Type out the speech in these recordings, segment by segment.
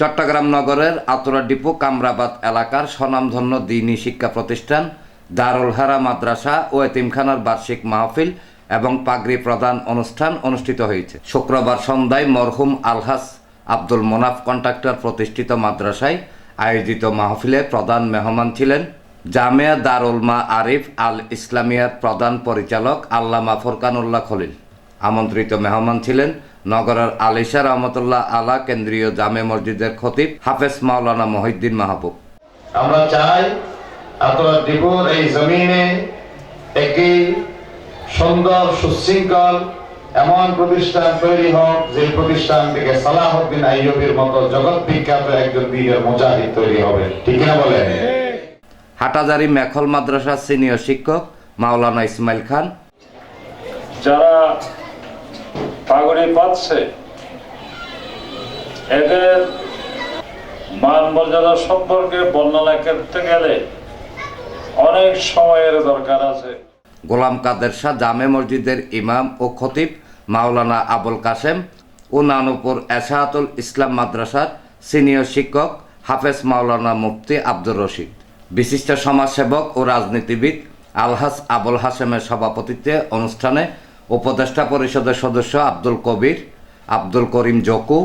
চট্টগ্রাম নগরের আতুরা ডিপো কামরাবাদ এলাকার স্বনামধন্য দিনী শিক্ষা প্রতিষ্ঠান, দারুল হারা মাদ্রাসা ও এতিমখানার বার্ষিক মাহফিল এবং পাগড়ি প্রদান অনুষ্ঠান অনুষ্ঠিত হয়েছে। শুক্রবার সন্ধ্যায় মরহুম আলহাস আব্দুল মোনাফ কন্ট্রাক্টর প্রতিষ্ঠিত মাদ্রাসায় আয়োজিত মাহফিলে প্রধান মেহমান ছিলেন জামিয়া দারুল মা আরিফ আল ইসলামিয়ার প্রধান পরিচালক আল্লামা ফোরকানুল্লাহ খলিল। আমন্ত্রিত মেহমান ছিলেন নগরের আলিশা রহমতুল্লাহ আলা কেন্দ্রীয় জামে মসজিদের খতিব হাফেজ মাওলানা মহিউদ্দিন মাহবুব। আমরা চাই আপনার দ্বীপর এই জমিনে একটি সুন্দর সুশৃঙ্খল এমন প্রতিষ্ঠান তৈরি হোক যে প্রতিষ্ঠান থেকে সালাহউদ্দিন আইয়ুবের মতো জগৎ বিখ্যাত একজন বীরের মুজাহিদ তৈরি হবে। ঠিক না বলেন? হাটাজারি মেখল মাদ্রাসার সিনিয়র শিক্ষক মাওলানা ইসমাইল খান। যারা পাগড়ি পাচ্ছে? এদের মান মর্যাদা সম্পর্কে বর্ণনা করতে গেলে অনেক সময়ের দরকার আছে। গোলাম কাদের শাহ জামে মসজিদের ইমাম ও খতিব মাওলানা আবুল কাসেম ও নানুপুর এশাহাতুল ইসলাম মাদ্রাসার সিনিয়র শিক্ষক হাফেজ মাওলানা মুফতি আব্দুর রশিদ। বিশিষ্ট সমাজসেবক ও রাজনীতিবিদ আলহাস আবুল হাসেমের সভাপতিত্বে অনুষ্ঠানে উপদেষ্টা পরিষদের সদস্য আব্দুল কবির, আব্দুল করিম জকু,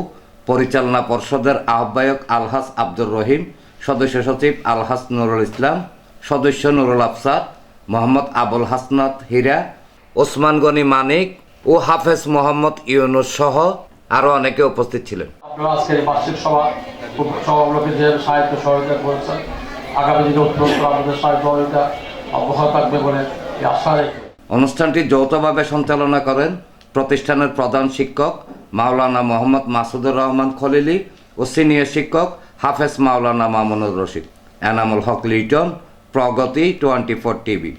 পরিচালনা পর্ষদের আহ্বায়ক আলহাস আব্দুর রহিম সদস্য সচিব আলহাস নুরুল ইসলাম সদস্য নুরুল আফসাদ, মোহাম্মদ আবুল হাসনাত হীরা, ওসমান গনি মানিক ও হাফেজ মোহাম্মদ ইউনুস সহ আরও অনেকে উপস্থিত ছিলেন। আজকের বার্ষিক সভা সাহিত্য সহযোগিতা করেছেন, আগামী দিনে অত্যন্ত আমাদের সাহিত্য সহযোগিতা অব্যাহত থাকবে বলে আশা রেখে অনুষ্ঠানটি যৌথভাবে সঞ্চালনা করেন প্রতিষ্ঠানের প্রধান শিক্ষক মাওলানা মোহাম্মদ মাসুদুর রহমান খলিলি ও সিনিয়র শিক্ষক হাফেজ মাওলানা মামুনুর রশিদ। এনামুল হক লিটন, প্রগতি, টোয়েন্টি ফোর টিভি।